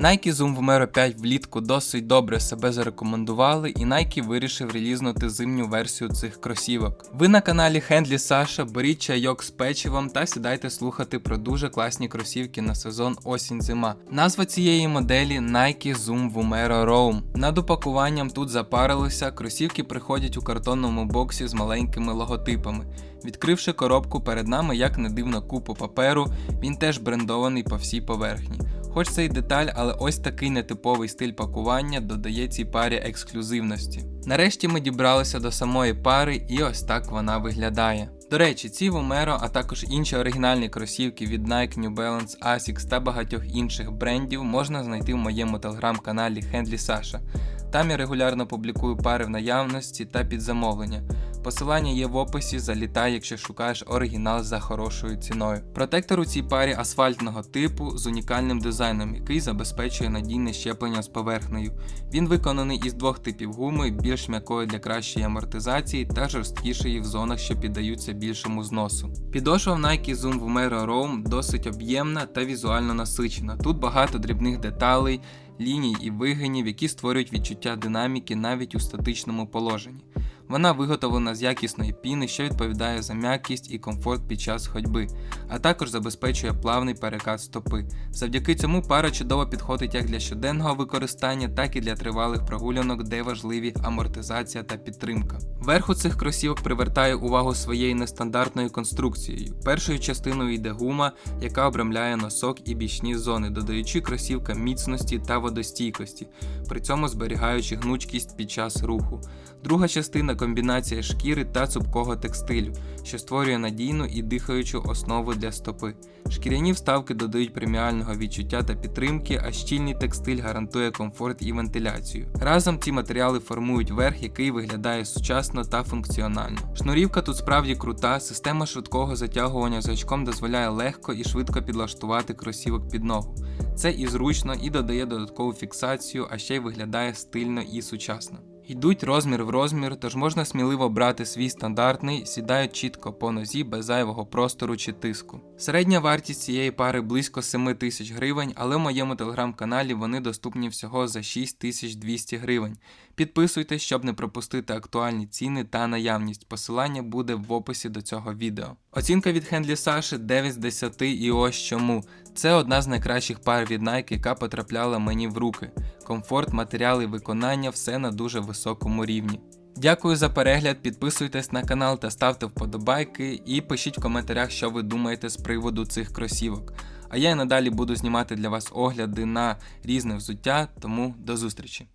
Nike Zoom Vomero 5 влітку досить добре себе зарекомендували, і Nike вирішив релізнути зимню версію цих кросівок. Ви на каналі Хендлі Саша, беріть чайок з печивом та сідайте слухати про дуже класні кросівки на сезон осінь-зима. Назва цієї моделі Nike Zoom Vomero Roam. Над упакуванням тут запарилися, кросівки приходять у картонному боксі з маленькими логотипами. Відкривши коробку перед нами, як не дивно, купу паперу, він теж брендований по всій поверхні. Хоч це й деталь, але ось такий нетиповий стиль пакування додає цій парі ексклюзивності. Нарешті ми дібралися до самої пари, і ось так вона виглядає. До речі, ці Vomero, а також інші оригінальні кросівки від Nike, New Balance, Asics та багатьох інших брендів можна знайти в моєму телеграм-каналі Хендлі Саша. Там я регулярно публікую пари в наявності та під замовлення. Посилання є в описі, залітай, якщо шукаєш оригінал за хорошою ціною. Протектор у цій парі асфальтного типу з унікальним дизайном, який забезпечує надійне щеплення з поверхнею. Він виконаний із двох типів гуми, більш м'якої для кращої амортизації та жорсткішої в зонах, що піддаються більшому зносу. Підошва в Nike Zoom Vomero Roam досить об'ємна та візуально насичена. Тут багато дрібних деталей, ліній і вигинів, які створюють відчуття динаміки навіть у статичному положенні. Вона виготовлена з якісної піни, що відповідає за м'якість і комфорт під час ходьби, а також забезпечує плавний перекат стопи. Завдяки цьому пара чудово підходить як для щоденного використання, так і для тривалих прогулянок, де важливі амортизація та підтримка. Верх у цих кросівок привертає увагу своєю нестандартною конструкцією. Першою частиною йде гума, яка обрамляє носок і бічні зони, додаючи кросівкам міцності та водостійкості, при цьому зберігаючи гнучкість під час руху. Друга частина комбінація шкіри та цупкого текстилю, що створює надійну і дихаючу основу для стопи. Шкіряні вставки додають преміального відчуття та підтримки, а щільний текстиль гарантує комфорт і вентиляцію. Разом ці матеріали формують верх, який виглядає сучасно та функціонально. Шнурівка тут справді крута, система швидкого затягування з очком дозволяє легко і швидко підлаштувати кросівок під ногу. Це і зручно, і додає додаткову фіксацію, а ще й виглядає стильно і сучасно. Йдуть розмір в розмір, тож можна сміливо брати свій стандартний, сідають чітко по нозі без зайвого простору чи тиску. Середня вартість цієї пари близько 7 тисяч гривень, але в моєму телеграм-каналі вони доступні всього за 6200 гривень. Підписуйтесь, щоб не пропустити актуальні ціни та наявність. Посилання буде в описі до цього відео. Оцінка від Хендлі Саші 9 з 10 і ось чому. Це одна з найкращих пар від Nike, яка потрапляла мені в руки. Комфорт, матеріали, виконання все на дуже високому рівні. Дякую за перегляд, підписуйтесь на канал та ставте вподобайки і пишіть в коментарях, що ви думаєте з приводу цих кросівок. А я і надалі буду знімати для вас огляди на різне взуття, тому до зустрічі!